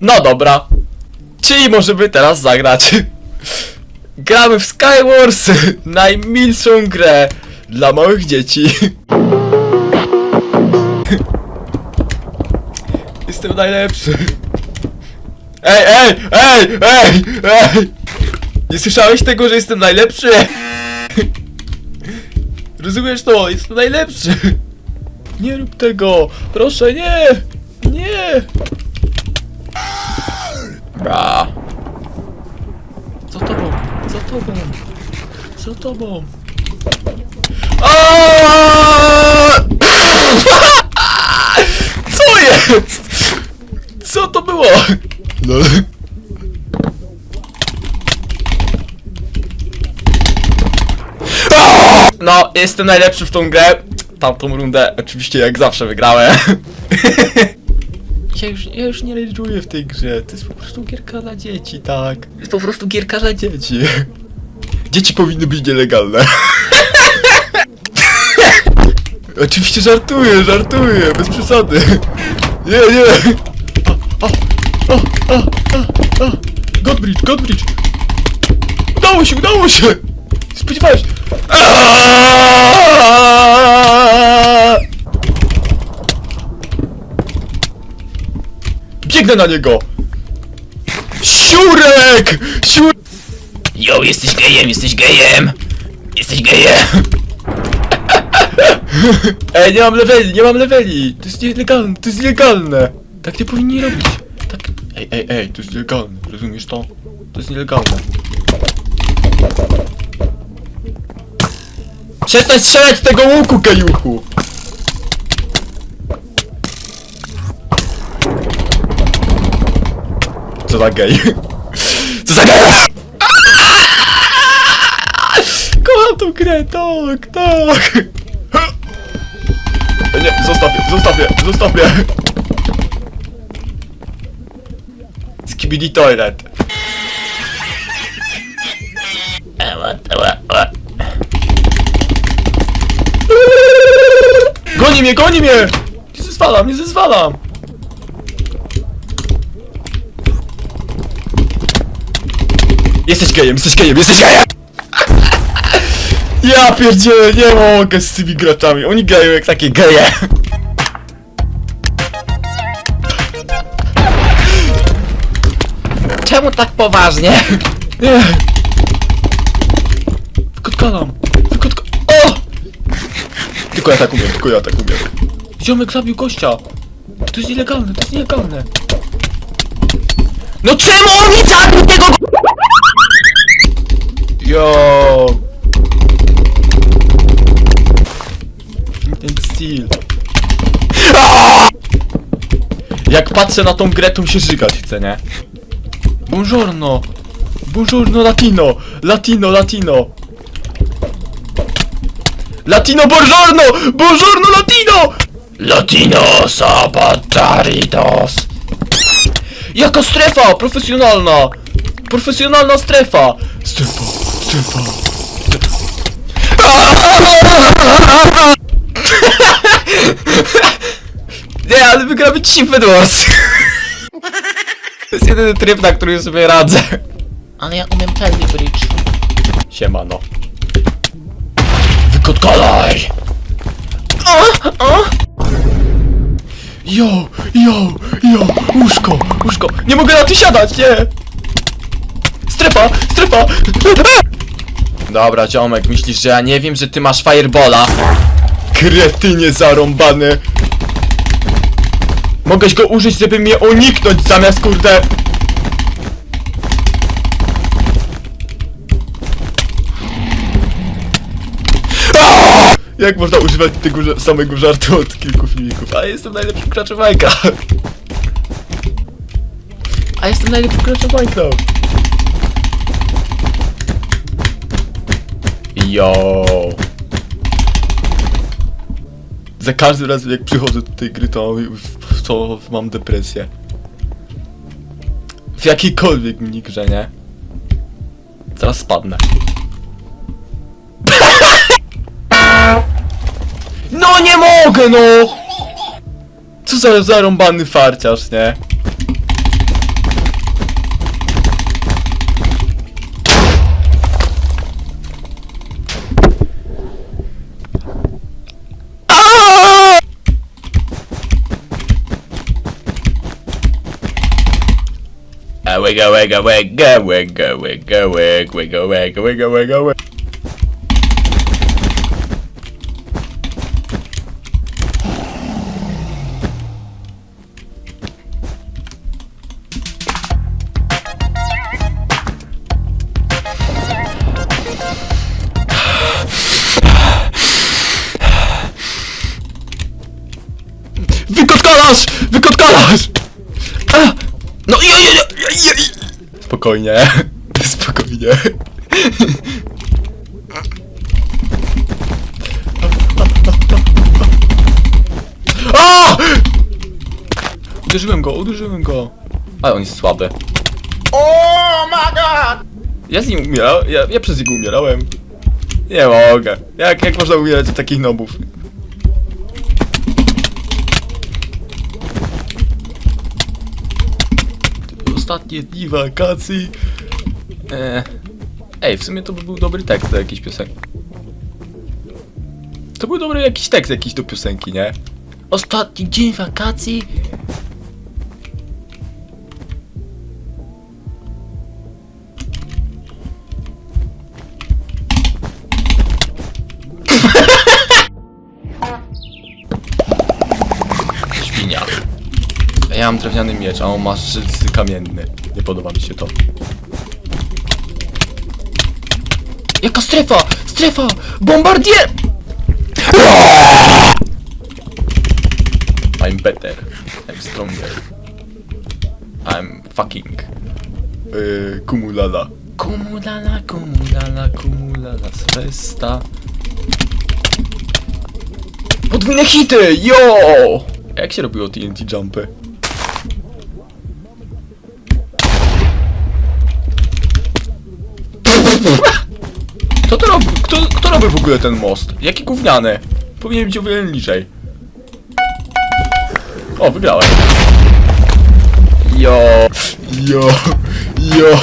No dobra. Czyli możemy teraz zagrać. Gramy w Skywars, najmilszą grę dla małych dzieci. Jestem najlepszy. Ej, ej, ej, ej, ej! Nie słyszałeś tego, że jestem najlepszy? Rozumiesz to? Jestem najlepszy! Nie rób tego! Proszę, nie! Nie! Bra. Za tobą! Za tobą! Za tobą! Co jest? Co to było? No. No, jestem najlepszy w tą grę. Tamtą rundę oczywiście jak zawsze wygrałem. Ja już, ja już nie rage'uję w tej grze. To jest po prostu gierka dla dzieci, tak. To jest po prostu gierka dla dzieci. Dzieci powinny być nielegalne. Oczywiście żartuję, żartuję, bez przesady. Nie, nie. O, o, o, o, o. Godbridge, Godbridge. Udało się, udało się. Spodziewałeś. Aaaa! Biegnę na niego! Siurek! Siur... Yo, jesteś gejem, jesteś gejem! Jesteś gejem! Ej, nie mam leveli, nie mam leveli! To jest nielegalne, to jest nielegalne! Tak nie powinni robić. Tak... Ej, ej, ej, to jest nielegalne, rozumiesz to? To jest nielegalne. Przestań strzelać z tego łuku, kajuchu! Co za gej? Co za gej? Kocham tą grę, tak, tak! Nie, zostaw je, zostaw je, zostaw! Skibidi toilet. Goni mnie, goni mnie! Nie zezwalam, nie zezwalam! Jesteś gejem, jesteś gejem, jesteś gejem! Ja pierdzielę, nie mogę z tymi graczami, oni grają jak takie geje! Czemu tak poważnie? Nie! Wykotkalam! Wykotka... O! Tylko ja tak umiem, tylko ja tak umiem. Ziomek zabił gościa! To jest nielegalne, to jest nielegalne. No czemu on nie zabił tego go- Yo! And Steel. Jak patrzę na tą grę, to mi się żygać chce, nie? Buongiorno! Buongiorno latino! Latino, latino! Latino buongiorno! Buongiorno latino! Latino Sabataridos! Jaka strefa! Profesjonalna! Profesjonalna strefa! Strefa, strefa. Nie, ale wygramy Chiefed Wars! To jest jedyny tryb, na który sobie radzę. Ale ja umiem Pelly Bridge. Siemano. Wykotkalaj! Jo, jo, jo, łóżko, łóżko. Nie mogę na to siadać, nie! Strefa, strefa! Dobra, ziomek, myślisz, że ja nie wiem, że ty masz firebola? Kretynie zarąbany! Mogłeś go użyć, żeby mnie uniknąć zamiast kurde... Jak można używać tego samego żartu od kilku filmików? A jestem najlepszym graczem Minecraft! A jestem najlepszym graczem Minecraft! Yo. Za każdym razem jak przychodzę do tej gry, to, to mam depresję. W jakiejkolwiek minigrze, nie? Zaraz spadnę. No nie mogę, no! Co za zarąbany farciarz, nie? wiggle, wiggle, wiggle, wiggle, wiggle, wiggle, wiggle, wiggle, wiggle, wiggle, wiggle. Wykotkolarz! Wykotkolarz! No, ja, ja, ja, ja, ja. Spokojnie. Spokojnie. Uderzyłem go, uderzyłem go. Ale on jest słaby. Oh my god! Ja z nim umierałem, ja, ja przez niego umierałem. Nie mogę. Jak, jak można umierać od takich nobów? Ostatnie dni wakacji. Eee. Ej, w sumie to by był dobry tekst do jakiejś piosenki. To był dobry jakiś tekst jakiś do piosenki, nie? Ostatni dzień wakacji. Ja mam drewniany miecz, a on ma szylsty kamienny. Nie podoba mi się to. Jaka strefa? Strefa! Bombardier! I'm better. I'm stronger. I'm fucking. Yy, kumulala. Kumulala, kumulala, kumulala, swesta. Podwójne hity! Yo! Jak się robiło TNT jumpy? Kto to robi? Kto, kto robi w ogóle ten most? Jaki gówniany? Powinien być o wiele niżej. O, wygrałem. Jo, jo, jo.